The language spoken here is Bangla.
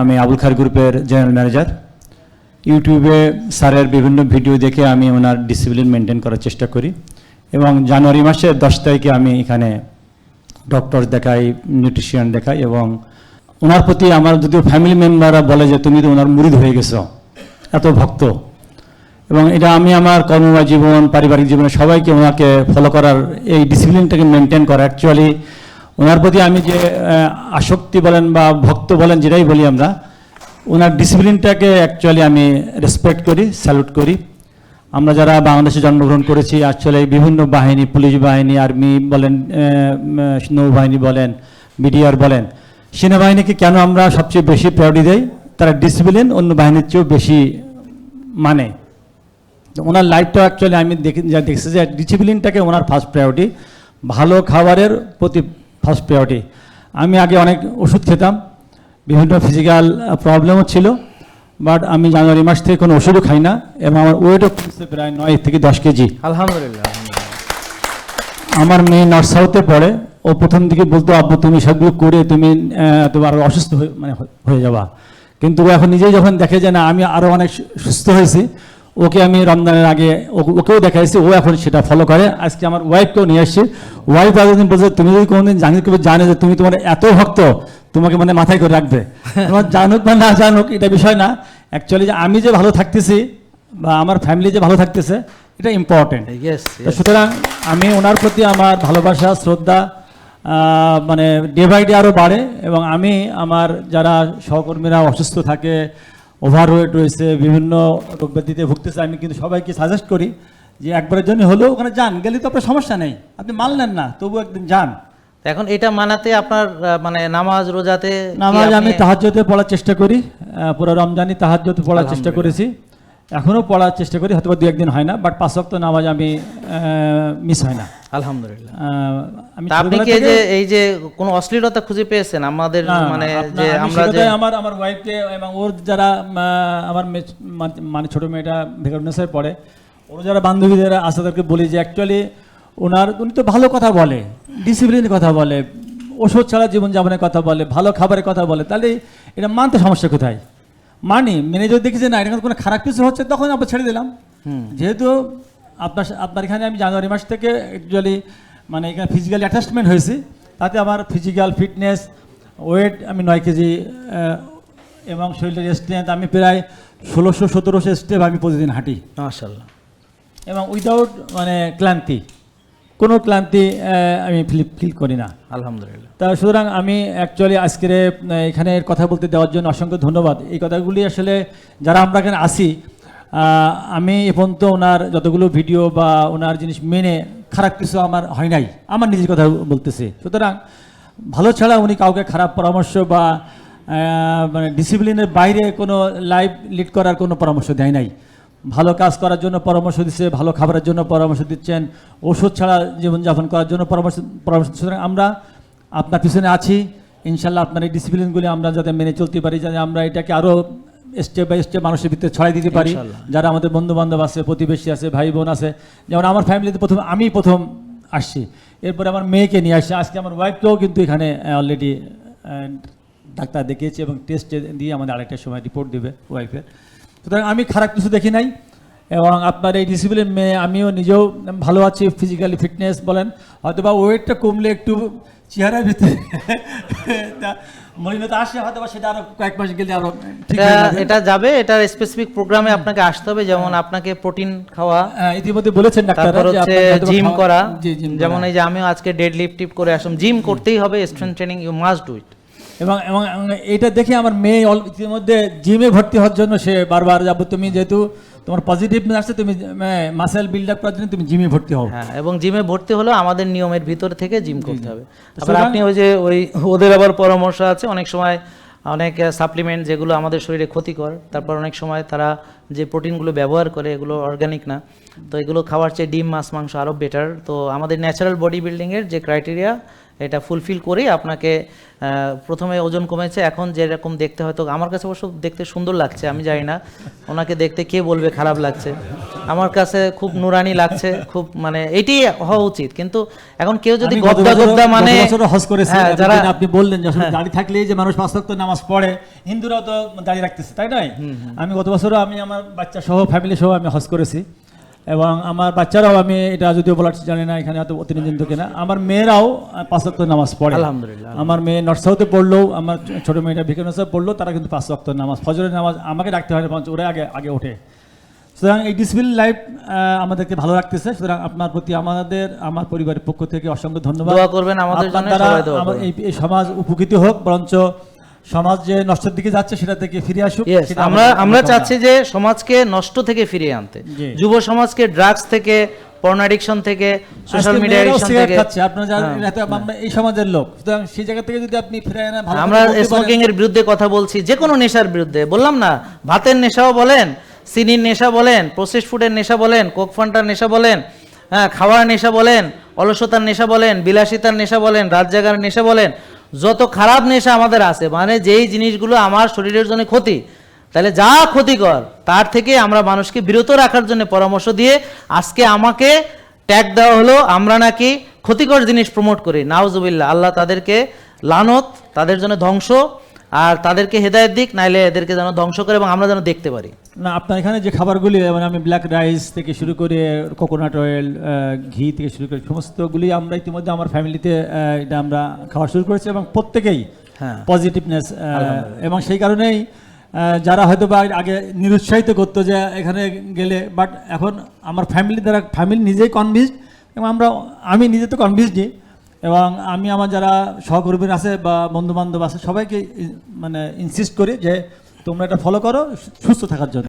আমি আবুল খার গ্রুপের জেনারেল ম্যানেজার ইউটিউবে স্যারের বিভিন্ন ভিডিও দেখে আমি ওনার ডিসিপ্লিন মেনটেন করার চেষ্টা করি। এবং জানুয়ারি মাসের দশ তারিখে আমি এখানে ডক্টর দেখাই নিউট্রিশিয়ান দেখাই এবং ওনার প্রতি আমার যদিও ফ্যামিলি মেম্বাররা বলে যে, তুমি তো ওনার মুরিদ হয়ে গেছো, এত ভক্ত। এবং এটা আমি আমার কর্মময় জীবন পারিবারিক জীবনে সবাইকে ওনাকে ফলো করার এই ডিসিপ্লিনটাকে মেনটেন করা। অ্যাকচুয়ালি ওনার প্রতি আমি যে আসক্তি বলেন বা ভক্ত বলেন, যেটাই বলি আমরা, ওনার ডিসিপ্লিনটাকে অ্যাকচুয়ালি আমি রেসপেক্ট করি স্যালুট করি। আমরা যারা বাংলাদেশে জন্মগ্রহণ করেছি আসলে বিভিন্ন বাহিনী, পুলিশ বাহিনী আর্মি বলেন নৌবাহিনী বলেন বিডিআর বলেন, সেনাবাহিনীকে কেন আমরা সবচেয়ে বেশি প্রায়োরিটি দেই? তারা ডিসিপ্লিন অন্য বাহিনীর চেয়েও বেশি মানে। ওনার লাইফটা অ্যাকচুয়ালি আমি দেখি, যা দেখছি যে ডিসিপ্লিনটাকে ওনার ফার্স্ট প্রায়োরিটি ভালো খাবারের প্রতি ফার্স্ট প্রায়োরিটি। আমি আগে অনেক ওষুধ খেতাম বিভিন্ন ফিজিক্যাল প্রবলেমও ছিল বাট আমি জানুয়ারি মাস থেকে কোনো ওষুধও খাই না এবং আমার ওয়েটও কমছে প্রায় নয় থেকে দশ কেজি। আলহামদুলিল্লাহ। আমার মেয়ে নর্থ সাউথে পড়ে ও প্রথম দিকে বলতো আব্বু তুমি সবগুলো করে তুমি তোমার অসুস্থ হয়ে মানে হয়ে- হয়ে যাবা। কিন্তু ও এখন নিজেই যখন দেখে যে না আমি আরও অনেক সুস্থ হয়েছি ওকে আমি রমজানের আগে ওকেও দেখাইছি ও এখন সেটা ফলো করে। আজকে আমার ওয়াইফকেও নিয়ে আসছি। ওয়াইফ এতদিন বলছে তুমি যদি কোনোদিন জানি কেউ জানে যে তুমি তোমার এত ভক্ত তোমাকে মানে মাথায় করে রাখবে। তোমার জানুক বা না জানুক এটা বিষয় না। অ্যাকচুয়ালি যে আমি যে ভালো থাকতেছি বা আমার ফ্যামিলি যে ভালো থাকতেছে এটা ইম্পর্টেন্ট সুতরাং আমি ওনার প্রতি আমার ভালোবাসা শ্রদ্ধা মানে ডে বাই ডে আরও বাড়ে এবং আমি আমার যারা সহকর্মীরা অসুস্থ থাকে ওভারওয়েট রয়েছে বিভিন্ন রোগ ব্যাধিতে ভুগতেছে। আমি কিন্তু সবাইকে সাজেস্ট করি যে একবারের জন্য হলেও ওখানে যান গেলে তো আপনার সমস্যা নেই। আপনি মানলেন না তবু একদিন যান। এখন এটা মানাতে আপনার মানে নামাজ রোজাতে নামাজ আমি তাহাজ্যতে পড়ার চেষ্টা করি পুরো রমজানি তাহাজ্যতে পড়ার চেষ্টা করেছি। এখনও পড়ার চেষ্টা করি হয়তো দু একদিন হয় না বাট পাঁচ ওয়াক্ত নামাজ আমি মিস হয় না। আলহামদুলিল্লাহ। আমি আপনি কি যে এই যে কোনো অশ্লীলতা খুঁজে পেয়েছেন? আমাদের মানে যে আমরা যে আমার আমার ওয়াইফকে এবং ওর যারা আমার মানে ছোট মেয়েটা ভেকারনেসে পড়ে ওর যারা বান্ধবীদের আছে তাদেরকে বলি যে অ্যাকচুয়ালি ওনার উনি তো ভালো কথা বলে ডিসিপ্লিনের কথা বলে ওষুধ ছাড়া জীবনযাপনের কথা বলে ভালো খাবারের কথা বলে তাহলে এটা মানতে সমস্যা কোথায়? মানি মেনে যদি দেখি যে না এটা কোনো খারাপ কিছু হচ্ছে তখন আমরা ছেড়ে দিলাম। যেহেতু আপনার আপনার এখানে আমি জানুয়ারি মাস থেকে অ্যাকচুয়ালি মানে এখানে ফিজিক্যাল অ্যাটাচমেন্ট হয়েছি তাতে আমার ফিজিক্যাল ফিটনেস ওয়েট আমি নয় কেজি এবং শরীরের স্ট্রেংথ আমি প্রায় ষোলোশো সতেরোশো স্টেপ আমি প্রতিদিন হাঁটি। মাশাআল্লাহ। এবং উইদাউট মানে ক্লান্তি। কোনো ক্লান্তি আমি ফিল ফিল করি না। আলহামদুলিল্লাহ। তা সুতরাং আমি অ্যাকচুয়ালি আজকের এখানে কথা বলতে দেওয়ার জন্য অসংখ্য ধন্যবাদ। এই কথাগুলি আসলে যারা আমরা এখানে আসি আমি এ পর্যন্ত ওনার যতগুলো ভিডিও বা ওনার জিনিস মেনে খারাপ কিছু আমার হয় নাই আমার নিজের কথা বলতেছি। সুতরাং ভালো ছাড়া উনি কাউকে খারাপ পরামর্শ বা মানে ডিসিপ্লিনের বাইরে কোনো লাইভ লিড করার কোনো পরামর্শ দেয় নাই। ভালো কাজ করার জন্য পরামর্শ দিচ্ছে ভালো খাবারের জন্য পরামর্শ দিচ্ছেন ওষুধ ছাড়া জীবনযাপন করার জন্য পরামর্শ পরামর্শ সুতরাং আমরা আপনার পিছনে আছি। ইনশাল্লাহ আপনার এই ডিসিপ্লিনগুলি আমরা যাতে মেনে চলতে পারি যাতে আমরা এটাকে আরও স্টেপ বাই স্টেপ মানুষের ভিতরে ছড়াই দিতে পারি। যারা আমাদের বন্ধু বান্ধব আছে প্রতিবেশী আছে ভাই বোন আছে যেমন আমার ফ্যামিলিতে প্রথম আমি প্রথম আসছি। এরপরে আমার মেয়েকে নিয়ে আসছি। আজকে আমার ওয়াইফকেও কিন্তু এখানে অলরেডি ডাক্তার দেখিয়েছি এবং টেস্ট দিয়ে আমাদের আরেকটা সময় রিপোর্ট দেবে ওয়াইফের সুতরাং আমি খারাপ কিছু দেখি নাই এবং আপনার এই ডিসিপ্লিন মেয়ে আমিও নিজেও ভালো আছি ফিজিক্যালি ফিটনেস বলেন। হয়তো বা ওয়েটটা কমলে একটু চেহারার ভিতরে মলিনতা আসে হয়তো বা সেটা আরও কয়েক মাস গেলে আরও এটা যাবে। এটা এটার স্পেসিফিক প্রোগ্রামে আপনাকে আসতে হবে যেমন আপনাকে প্রোটিন খাওয়া। হ্যাঁ, ইতিমধ্যে বলেছেন ডাক্তার হচ্ছে জিম করা। যেমন যেমন এই যে আমিও আজকে ডেড লিফট টিপ করে আসলাম। জিম করতেই হবে strength training you must do it এবং এবং এইটা দেখে আমার মেয়ে অল- ইতিমধ্যে জিমে ভর্তি হওয়ার জন্য সে বারবার যাব। তুমি যেহেতু তোমার পজিটিভ আসছে তুমি মাসেল বিল্ড আপ করার জন্য তুমি জিমে ভর্তি হও। হ্যাঁ এবং জিমে ভর্তি হলেও আমাদের নিয়মের ভিতর থেকে জিম করতে হবে। আবার আপনি ওই যে ওই ওদের আবার পরামর্শ আছে অনেক সময় অনেক সাপ্লিমেন্ট যেগুলো আমাদের শরীরে ক্ষতিকর তারপর অনেক সময় তারা যে প্রোটিনগুলো ব্যবহার করে এগুলো অর্গানিক না তো এগুলো খাওয়ার চেয়ে ডিম মাছ মাংস আরও বেটার তো আমাদের ন্যাচারাল বডি বিল্ডিংয়ের যে ক্রাইটেরিয়া এটা ফুলফিল করেই আপনাকে প্রথমে ওজন কমেছে। এখন যেরকম দেখতে হয়তো আমার কাছে অবশ্য দেখতে সুন্দর লাগছে আমি জানি না। ওনাকে দেখতে কে বলবে খারাপ লাগছে। আমার কাছে খুব নুরানি লাগছে খুব মানে এটি হওয়া উচিত। কিন্তু এখন কেউ যদি গদ্দা গদ্দা মানে হজ করেছি হ্যাঁ, যারা আপনি বললেন যে আসলে দাড়ি থাকলেই যে মানুষ পাঁচ ওয়াক্ত নামাজ পড়ে হিন্দুরাও তো দাঁড়িয়ে রাখতেছে তাই নয়? আমি গত বছরও আমি আমার বাচ্চা সহ ফ্যামিলি সহ আমি হজ করেছি। এবং আমার বাচ্চারাও আমি এটা যদিও বলার জানি না এখানে হয়তো অতিনিধিত্ব কিনা। আমার মেয়েরাও পাঁচ ওয়াক্ত নামাজ পড়ে। আলহামদুলিল্লাহ। আমার মেয়ে নর্থ সাউথে পড়লেও আমার ছোট মেয়েটা ভিকানোসে পড়ল তারা কিন্তু পাঁচ ওয়াক্ত নামাজ ফজরের নামাজ আমাকে ডাকতে হয় না বরঞ্চ ওরা আগে আগে ওঠে। সুতরাং এই ডিসিপ্লিন লাইফ আমাদেরকে ভালো রাখতেছে। সুতরাং আপনার প্রতি আমাদের আমার পরিবারের পক্ষ থেকে অসংখ্য ধন্যবাদ। দোয়া করবেন আমাদের জন্য, সবাই দোয়া এই সমাজ উপকৃত হোক বরঞ্চ সমাজ যে নষ্টের দিকে যাচ্ছে সেটা থেকে ফিরে আসুক আমরা আমরা চাচ্ছি যে সমাজকে নষ্ট থেকে ফিরিয়ে আনতে। যুব সমাজকে ড্রাগস থেকে পর্ন অ্যাডিকশন থেকে সোশ্যাল মিডিয়া অ্যাডিকশন থেকে। খাচ্ছে আপনারা জানেন হ্যাঁ, আমরা এই সমাজের লোক। সুতরাং সেই জায়গা থেকে যদি আপনি ফিরে আনা ভালো আমরা স্মোকিং এর বিরুদ্ধে কথা বলছি যে কোনো নেশার বিরুদ্ধে। বললাম না ভাতের নেশাও বলেন চিনির নেশা বলেন প্রসেস ফুডের নেশা বলেন কোক ফান্টার নেশা বলেন হ্যাঁ খাওয়ার নেশা বলেন অলসতার নেশা বলেন বিলাসিতার নেশা বলেন রাত জাগার নেশা বলেন যত খারাপ নেশা আমাদের আছে মানে যেই জিনিসগুলো আমার শরীরের জন্য ক্ষতি, তাহলে যা ক্ষতিকর তার থেকে আমরা মানুষকে বিরত রাখার জন্য পরামর্শ দিয়ে আজকে আমাকে ট্যাগ দেওয়া হলো, আমরা নাকি ক্ষতিকর জিনিস প্রমোট করি। নাওজবিল্লা আল্লাহ তাদেরকে লানত, তাদের জন্য ধ্বংস আর তাদেরকে হেদায়েত দিক নাইলে এদেরকে যেন ধ্বংস করে এবং আমরা যেন দেখতে পারি। না আপনার এখানে যে খাবারগুলি মানে আমি ব্ল্যাক রাইস থেকে শুরু করে কোকোনাট অয়েল ঘি থেকে শুরু করে সমস্তগুলি আমরা ইতিমধ্যে আমার ফ্যামিলিতে এটা আমরা খাওয়া শুরু করেছি এবং প্রত্যেকেই হ্যাঁ। পজিটিভনেস এবং সেই কারণেই যারা হয়তো বা আগে নিরুৎসাহিত করতো যে এখানে গেলে বাট এখন আমার ফ্যামিলি দ্বারা ফ্যামিলি নিজেই কনভিন্সড এবং আমরা আমি নিজে তো কনভিন্সডই এবং আমি আমার যারা সহকর্মীর আছে বা বন্ধু বান্ধব আছে, সবাইকে মানে ইনসিস্ট করি যে তোমরা এটা ফলো করো সুস্থ থাকার জন্য।